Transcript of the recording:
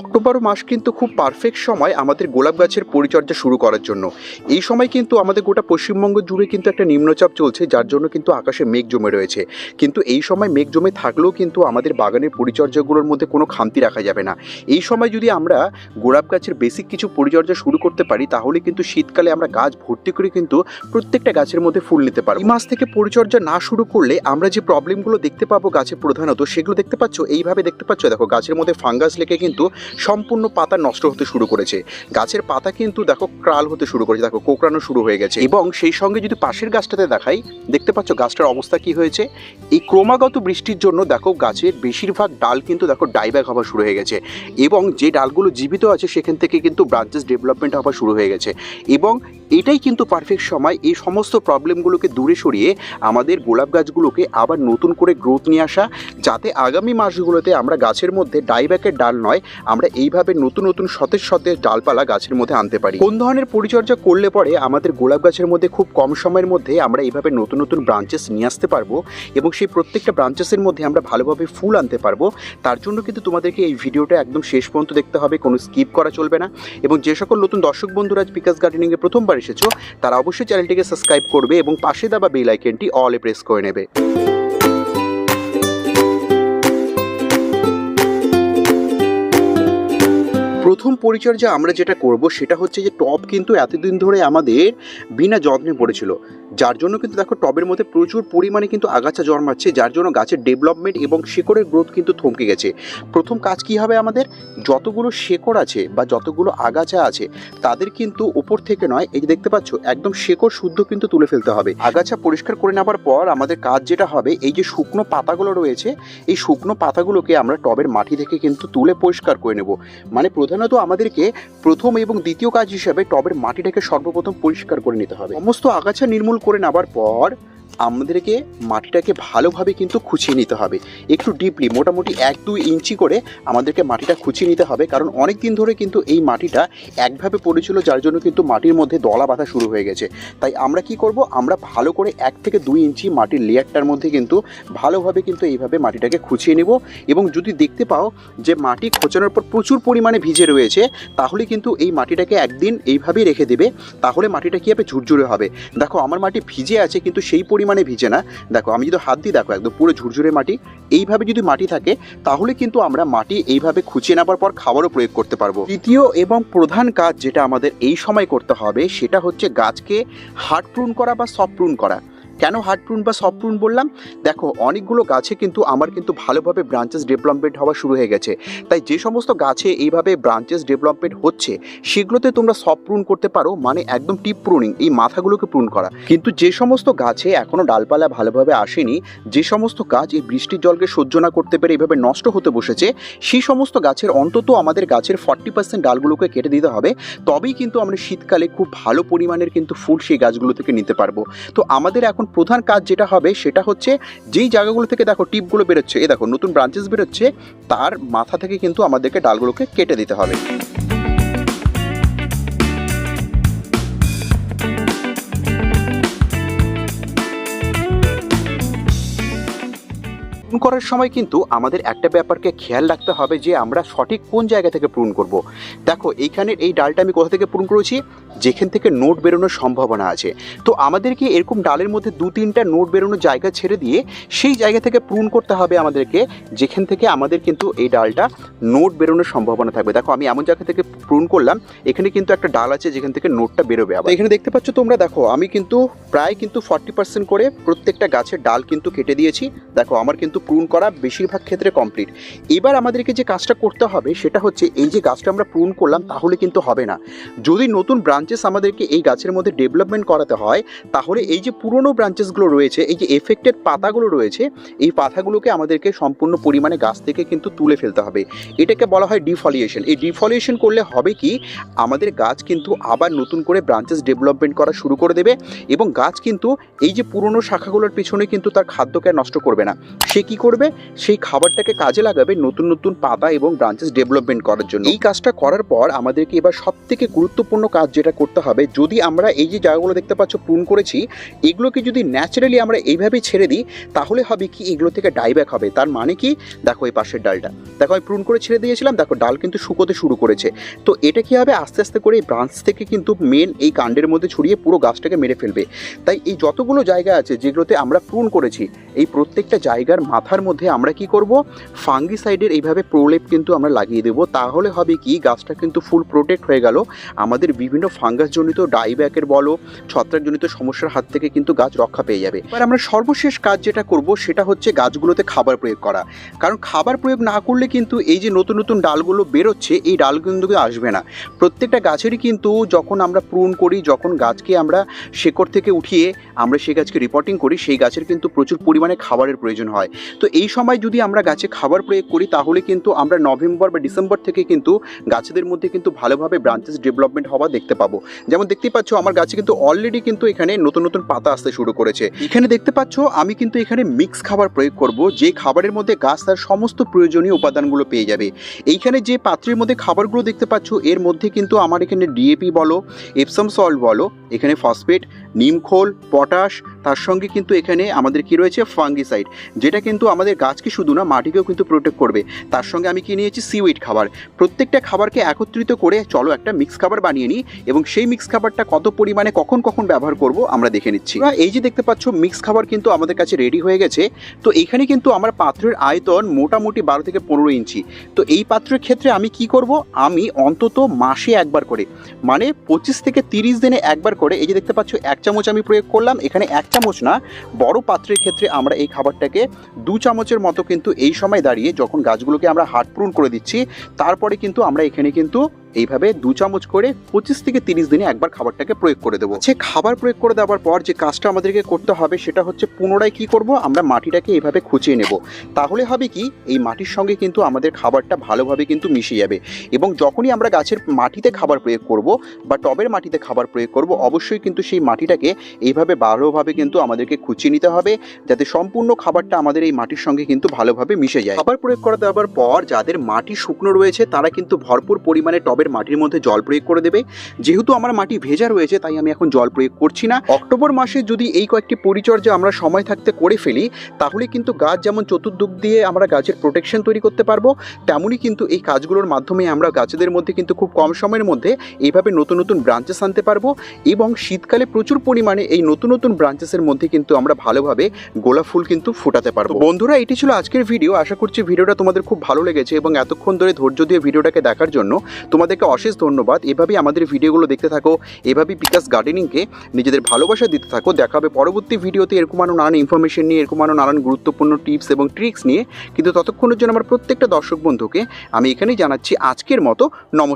October মাস কিন্তু খুব perfect সময় আমাদের গোলাপ গাছের পরিচর্যা শুরু করার জন্য। এই সময় কিন্তু আমাদের গোটা পশ্চিমবঙ্গ জুড়ে কিন্তু একটা নিম্নচাপ চলছে, যার জন্য কিন্তু আকাশে মেঘ জমে রয়েছে। কিন্তু এই সময় মেঘ জমে থাকলেও কিন্তু আমাদের বাগানের পরিচর্যাগুলোর মধ্যে কোনো খামতি রাখা যাবে না। এই সময় যদি আমরা গোলাপ গাছের বেসিক কিছু পরিচর্যা শুরু করতে পারি, তাহলে কিন্তু শীতকালে আমরা গাছ ভর্তি করে কিন্তু প্রত্যেকটা গাছের মধ্যে ফুল নিতে পারি এই মাস থেকে পরিচর্যা না শুরু করলে আমরা যে প্রবলেমগুলো দেখতে পাবো গাছে প্রধানত, সেগুলো দেখতে পাচ্ছ? এইভাবে দেখতে পাচ্ছ? দেখো, গাছের মধ্যে ফাঙ্গাস লেগে কিন্তু সম্পূর্ণ পাতা নষ্ট হতে শুরু করেছে। গাছের পাতা কিন্তু দেখো ক্রাল হতে শুরু করেছে, দেখো কোকড়ানো শুরু হয়ে গেছে। এবং সেই সঙ্গে যদি পাশের গাছটাতে দেখাই, দেখতে পাচ্ছ গাছটার অবস্থা কি হয়েছে? এই ক্রমাগত বৃষ্টির জন্য দেখো গাছের বেশিরভাগ ডাল কিন্তু দেখো ডাইব্যাক হওয়া শুরু হয়ে গেছে। এবং যে ডালগুলো জীবিত আছে, সেখান থেকে কিন্তু ব্রাঞ্চেস ডেভেলপমেন্ট হওয়া শুরু হয়ে গেছে। এবং এটাই কিন্তু পারফেক্ট সময়, এই সমস্ত প্রবলেমগুলোকে দূরে সরিয়ে আমাদের গোলাপ গাছগুলোকে আবার নতুন করে গ্রোথ নিয়ে আসা, যাতে আগামী মাসগুলোতে আমরা গাছের মধ্যে ডাইব্যাকের ডাল নয় আমরা এইভাবে নতুন নতুন সতেজ সতেজ ডালপালা গাছের মধ্যে আনতে পারি। কোন ধরনের পরিচর্যা করলে পরে আমাদের গোলাপ গাছের মধ্যে খুব কম সময়ের মধ্যে আমরা এইভাবে নতুন নতুন ব্রাঞ্চেস নিয়ে আসতে পারব এবং সেই প্রত্যেকটা ব্রাঞ্চেসের মধ্যে আমরা ভালোভাবে ফুল আনতে পারব। তার জন্য কিন্তু তোমাদেরকে এই ভিডিওটা একদম শেষ পর্যন্ত দেখতে হবে, কোনো স্কিপ করা চলবে না। এবং যে সকল নতুন দর্শক বন্ধুরা বিকাশ গার্ডেনিংয়ে প্রথমবার এসেছ, তারা অবশ্যই চ্যানেলটিকে সাবস্ক্রাইব করবে এবং পাশে দেওয়া বেল আইকনটি অলে প্রেস করে নেবে। প্রথম পরিচর্যা আমরা যেটা করব সেটা হচ্ছে যে টব কিন্তু এতদিন ধরে আমাদের বিনা যত্নে পড়েছিল। যার জন্য কিন্তু দেখো টবের মধ্যে প্রচুর পরিমাণে কিন্তু আগাছা জন্মাচ্ছে, যার জন্য গাছের ডেভেলপমেন্ট এবং শেকড়ের গ্রোথ কিন্তু থমকে গেছে। প্রথম কাজ কি হবে আমাদের? যতগুলো শেকড় আছে বা যতগুলো আগাছা আছে, তাদের কিন্তু উপর থেকে নয়, এই যে দেখতে পাচ্ছ, একদম শেকড় শুদ্ধ কিন্তু তুলে ফেলতে হবে। আগাছা পরিষ্কার করে নেওয়ার পর আমাদের কাজ যেটা হবে, এই যে শুকনো পাতাগুলো রয়েছে, এই শুকনো পাতাগুলোকে আমরা টবের মাটি থেকে কিন্তু তুলে পরিষ্কার করে নেব। মানে প্রধানত আমাদেরকে প্রথম এবং দ্বিতীয় কাজ হিসাবে টবের মাটিটাকে সর্বপ্রথম পরিষ্কার করে নিতে হবে। সমস্ত আগাছা নির্মূল করে নেওয়ার পর আমাদেরকে মাটিটাকে ভালোভাবে কিন্তু খুঁচিয়ে নিতে হবে। একটু ডিপলি মোটামুটি এক দুই ইঞ্চি করে আমাদেরকে মাটিটা খুঁচিয়ে নিতে হবে। কারণ অনেক দিন ধরে কিন্তু এই মাটিটা একভাবে পড়েছিল, যার জন্য কিন্তু মাটির মধ্যে দলা বাঁধা শুরু হয়ে গেছে। তাই আমরা কি করব? আমরা ভালো করে এক থেকে দুই ইঞ্চি মাটির লেয়ারটার মধ্যে কিন্তু ভালোভাবে কিন্তু এইভাবে মাটিটাকে খুঁচিয়ে নেব। এবং যদি দেখতে পাও যে মাটি খোঁচানোর পর প্রচুর পরিমাণে ভিজে রয়েছে, তাহলে কিন্তু এই মাটিটাকে একদিন এইভাবেই রেখে দেবে। তাহলে মাটিটা কী হবে? ঝুরঝুরে হবে। দেখো, আমার মাটি ভিজে আছে, কিন্তু সেই পরিমাণে ভিজে না। দেখো, আমি যদি হাত দিয়ে দেখো, একদম পুরো ঝুরঝুরে মাটি, এইভাবে যদি মাটি থাকে, তাহলে কিন্তু আমরা মাটি এইভাবে খুঁচিয়ে নেবার পর খাবারও প্রয়োগ করতে পারব। তৃতীয় এবং প্রধান কাজ যেটা আমাদের এই সময় করতে হবে, সেটা হচ্ছে গাছকে হার্ড প্রুন করা বা সফট প্রুন করা। কেন হার্ড প্রুন বা সফট প্রুন বললাম? দেখো, অনেকগুলো গাছে কিন্তু আমার কিন্তু ভালোভাবে ব্রাঞ্চেস ডেভেলপমেন্ট হওয়া শুরু হয়ে গেছে। তাই যে সমস্ত গাছে এইভাবে ব্রাঞ্চেস ডেভেলপমেন্ট হচ্ছে, সেগুলোতে তোমরা সফট প্রুন করতে পারো মানে একদম টিপ প্রুনিং এই মাথাগুলোকে প্রুন করা। কিন্তু যে সমস্ত গাছে এখনও ডালপালা ভালোভাবে আসেনি, যে সমস্ত গাছ এই বৃষ্টির জলকে সহ্য না করতে পেরে এইভাবে নষ্ট হতে বসেছে, সেই সমস্ত গাছের অন্তত আমাদের গাছের ফর্টি পার্সেন্ট ডালগুলোকে কেটে দিতে হবে। তবেই কিন্তু আমরা শীতকালে খুব ভালো পরিমাণের কিন্তু ফুল সেই গাছগুলো থেকে নিতে পারব। তো আমাদের এখন প্রধান কাজ যেটা হবে সেটা হচ্ছে যেই জায়গাগুলো থেকে দেখো টিপগুলো বেরোচ্ছে, এ দেখো নতুন ব্রাঞ্চেস বেরোচ্ছে, তার মাথা থেকে কিন্তু আমাদেরকে ডালগুলোকে কেটে দিতে হবে। করার সময় কিন্তু আমাদের একটা ব্যাপারকে খেয়াল রাখতে হবে যে আমরা সঠিক কোন জায়গা থেকে পূরণ করব। দেখো, এইখানের এই ডালটা আমি কোথা থেকে পূরণ করেছি? যেখান থেকে নোট বেরোনোর সম্ভাবনা আছে। তো আমাদেরকে এরকম ডালের মধ্যে দু তিনটা নোট বেরোনোর জায়গা ছেড়ে দিয়ে সেই জায়গা থেকে পূরণ করতে হবে আমাদেরকে, যেখান থেকে আমাদের কিন্তু এই ডালটা নোট বেরোনোর সম্ভাবনা থাকবে। দেখো, আমি এমন জায়গা থেকে পূরণ করলাম, এখানে কিন্তু একটা ডাল আছে যেখান থেকে নোটটা বেরোবে আবার। এখানে দেখতে পাচ্ছ তোমরা, দেখো, আমি কিন্তু প্রায় কিন্তু ফর্টি পার্সেন্ট করে প্রত্যেকটা গাছের ডাল কিন্তু কেটে দিয়েছি। দেখো, আমার কিন্তু প্রুন করা বেশিরভাগ ক্ষেত্রে কমপ্লিট এবার আমাদেরকে যে কাজটা করতে হবে, সেটা হচ্ছে এই যে গাছটা আমরা প্রুন করলাম, তাহলে কিন্তু হবে না। যদি নতুন ব্রাঞ্চেস আমাদেরকে এই গাছের মধ্যে ডেভেলপমেন্ট করাতে হয়, তাহলে এই যে পুরনো ব্রাঞ্চেসগুলো রয়েছে, এই যে এফেক্টেড পাতাগুলো রয়েছে, এই পাতাগুলোকে আমাদেরকে সম্পূর্ণ পরিমাণে গাছ থেকে কিন্তু তুলে ফেলতে হবে। এটাকে বলা হয় ডিফলিয়েশন এই ডিফলিয়েশন করলে হবে কি, আমাদের গাছ কিন্তু আবার নতুন করে ব্রাঞ্চেস ডেভেলপমেন্ট করা শুরু করে দেবে এবং গাছ কিন্তু এই যে পুরনো শাখাগুলোর পিছনে কিন্তু তার খাদ্যকে নষ্ট করবে না। সে কি করবে, সেই খাবারটাকে কাজে লাগাবে নতুন নতুন পাতা এবং ব্রাঞ্চেস ডেভেলপমেন্ট করার জন্য। এই কাজটা করার পর আমাদেরকে এবার সব থেকে গুরুত্বপূর্ণ কাজ যেটা করতে হবে, যদি আমরা এই যে জায়গাগুলো দেখতে পাচ্ছ প্রুন করেছি, এগুলোকে যদি ন্যাচারালি আমরা এইভাবেই ছেড়ে দিই, তাহলে হবে কি এগুলো থেকে ডাইব্যাক হবে। তার মানে কি? দেখো এই পাশের ডালটা। দেখো আমি প্রুন করে ছেড়ে দিয়েছিলাম, দেখো ডাল কিন্তু শুকোতে শুরু করেছে। তো এটা কি হবে? আস্তে আস্তে করে এই ব্রাঞ্চ থেকে কিন্তু মেন এই কাণ্ডের মধ্যে ছড়িয়ে পুরো গাছটাকে মেরে ফেলবে। তাই এই যতগুলো জায়গা আছে যেগুলোতে আমরা প্রুন করেছি, এই প্রত্যেকটা জায়গার মাথার মধ্যে আমরা কি করব? ফাঙ্গিসাইডের এইভাবে প্রলেপ কিন্তু আমরা লাগিয়ে দেবো। তাহলে হবে কি? গাছটা কিন্তু ফুল প্রোটেক্ট হয়ে গেল। আমাদের বিভিন্ন ফাঙ্গাসজনিত, ডাইব্যাকের বলো, ছত্রাকজনিত সমস্যার হাত থেকে কিন্তু গাছ রক্ষা পেয়ে যাবে। এবার আমরা সর্বশেষ কাজ যেটা করব, সেটা হচ্ছে গাছগুলোতে খাবার প্রয়োগ করা। কারণ খাবার প্রয়োগ না করলে কিন্তু এই যে নতুন নতুন ডালগুলো বেরোচ্ছে, এই ডাল কিন্তু আসবে না। প্রত্যেকটা গাছেরই কিন্তু যখন আমরা প্রুন করি, যখন গাছকে আমরা শেকড় থেকে উঠিয়ে আমরা সেই গাছকে রিপোর্টিং করি, সেই গাছের কিন্তু প্রচুর পরিমাণে খাবারের প্রয়োজন হয়। এই সময় যদি আমরা গাছে খাবার প্রয়োগ করি, তাহলে কিন্তু আমরা নভেম্বর বা ডিসেম্বর থেকে কিন্তু গাছেদের মধ্যে কিন্তু ভালোভাবে ব্রাঞ্চেস ডেভেলপমেন্ট হওয়া দেখতে পাবো। যেমন দেখতে পাচ্ছ, আমার গাছে কিন্তু অলরেডি কিন্তু এখানে নতুন নতুন পাতা আসতে শুরু করেছে। এখানে দেখতে পাচ্ছ, আমি কিন্তু এখানে মিক্স খাবার প্রয়োগ করব, যে খাবারের মধ্যে গাছ তার সমস্ত প্রয়োজনীয় উপাদানগুলো পেয়ে যাবে। এইখানে যে পাত্রের মধ্যে খাবারগুলো দেখতে পাচ্ছ, এর মধ্যে কিন্তু আমার এখানে ডিএপি বলো এপসাম সল্ট বলো এখানে ফসফেট নিমখোল পটাশ তার সঙ্গে কিন্তু এখানে আমাদের কি রয়েছে? ফাঙ্গিসাইড যেটা কিন্তু আমাদের গাছকে শুধু না, মাটিকেও কিন্তু প্রোটেক্ট করবে। তার সঙ্গে আমি কি নিয়েছি? সিউইড খাবার। প্রত্যেকটা খাবারকে একত্রিত করে চলো একটা মিক্স খাবার বানিয়ে নিই এবং সেই মিক্স খাবারটা কত পরিমাণে কখন কখন ব্যবহার করব আমরা দেখে নিচ্ছি। এই যে দেখতে পাচ্ছ মিক্স খাবার কিন্তু আমাদের কাছে রেডি হয়ে গেছে। তো এখানে কিন্তু আমার পাত্রের আয়তন মোটামুটি বারো থেকে পনেরো ইঞ্চি। তো এই পাত্রের ক্ষেত্রে আমি কি করব? আমি অন্তত মাসে একবার করে মানে পঁচিশ থেকে তিরিশ দিনে একবার করে, এই যে দেখতে পাচ্ছ, এক চামচ আমি প্রয়োগ করলাম। এখানে এক চামচ না, বড় পাত্রের ক্ষেত্রে আমরা এই খাবারটাকে দু চামচের মতো কিন্তু এই সময় দাঁড়িয়ে যখন গাছগুলোকে আমরা হাট পূরণ করে দিচ্ছি, তারপরে কিন্তু আমরা এখানে কিন্তু এইভাবে দু চামচ করে পঁচিশ থেকে তিরিশ দিনে একবার খাবারটাকে প্রয়োগ করে দেবো। সে খাবার প্রয়োগ করে দেওয়ার পর যে কাজটা আমাদেরকে করতে হবে সেটা হচ্ছে পুনরায় কি করব, আমরা মাটিটাকে এইভাবে খুঁচিয়ে নেব। তাহলে হবে কি, এই মাটির সঙ্গে কিন্তু আমাদের খাবারটা ভালোভাবে কিন্তু মিশে যাবে এবং যখনই আমরা গাছের মাটিতে খাবার প্রয়োগ করব বা টবের মাটিতে খাবার প্রয়োগ করব, অবশ্যই কিন্তু সেই মাটিটাকে এইভাবে ভালোভাবে কিন্তু আমাদেরকে খুঁচিয়ে নিতে হবে যাতে সম্পূর্ণ খাবারটা আমাদের এই মাটির সঙ্গে কিন্তু ভালোভাবে মিশে যায়। খাবার প্রয়োগ করে দেওয়ার পর যাদের মাটি শুকনো রয়েছে তারা কিন্তু ভরপুর পরিমাণে টবের মাটির মধ্যে জল প্রয়োগ করে দেবে। যেহেতু আমার মাটি ভেজা রয়েছে, তাই আমি এখন জল প্রয়োগ করছি না। অক্টোবর মাসে যদি এই কয়েকটি পরিচর্যা আমরা সময় থাকতে করে ফেলি, তাহলে কিন্তু গাছ যেমন চতুর্দিক দিয়ে আমরা গাছের প্রোটেকশন তৈরি করতে পারব, তেমনই কিন্তু এই কাজগুলোর মাধ্যমে আমরা গাছেদের মধ্যে কিন্তু খুব কম সময়ের মধ্যে এইভাবে নতুন নতুন ব্রাঞ্চেস আনতে পারব এবং শীতকালে প্রচুর পরিমাণে এই নতুন নতুন ব্রাঞ্চেসের মধ্যে কিন্তু আমরা ভালোভাবে গোলাপ ফুল কিন্তু ফোটাতে পারব। বন্ধুরা, এটি ছিল আজকের ভিডিও আশা করছি ভিডিওটা তোমাদের খুব ভালো লেগেছে এবং এতক্ষণ ধরে ধৈর্য দিয়ে ভিডিওটাকে দেখার জন্য তোমাদেরকে অশেষ ধন্যবাদ। এভাবেই আমাদের ভিডিওগুলো দেখতে থাকো। এভাবেই বিকাশ গার্ডেনিংকে নিজেদের ভালোবাসা দিতে থাকো। দেখা হবে পরবর্তী ভিডিওতে এরকম আরও নানান ইনফরমেশন নিয়ে, এরকম আরও নানান গুরুত্বপূর্ণ টিপস এবং ট্রিক্স নিয়ে। কিন্তু ততক্ষণের জন্য আমার প্রত্যেকটা দর্শক বন্ধুকে আমি এখানেই জানাচ্ছি আজকের মতো। নমস্কার।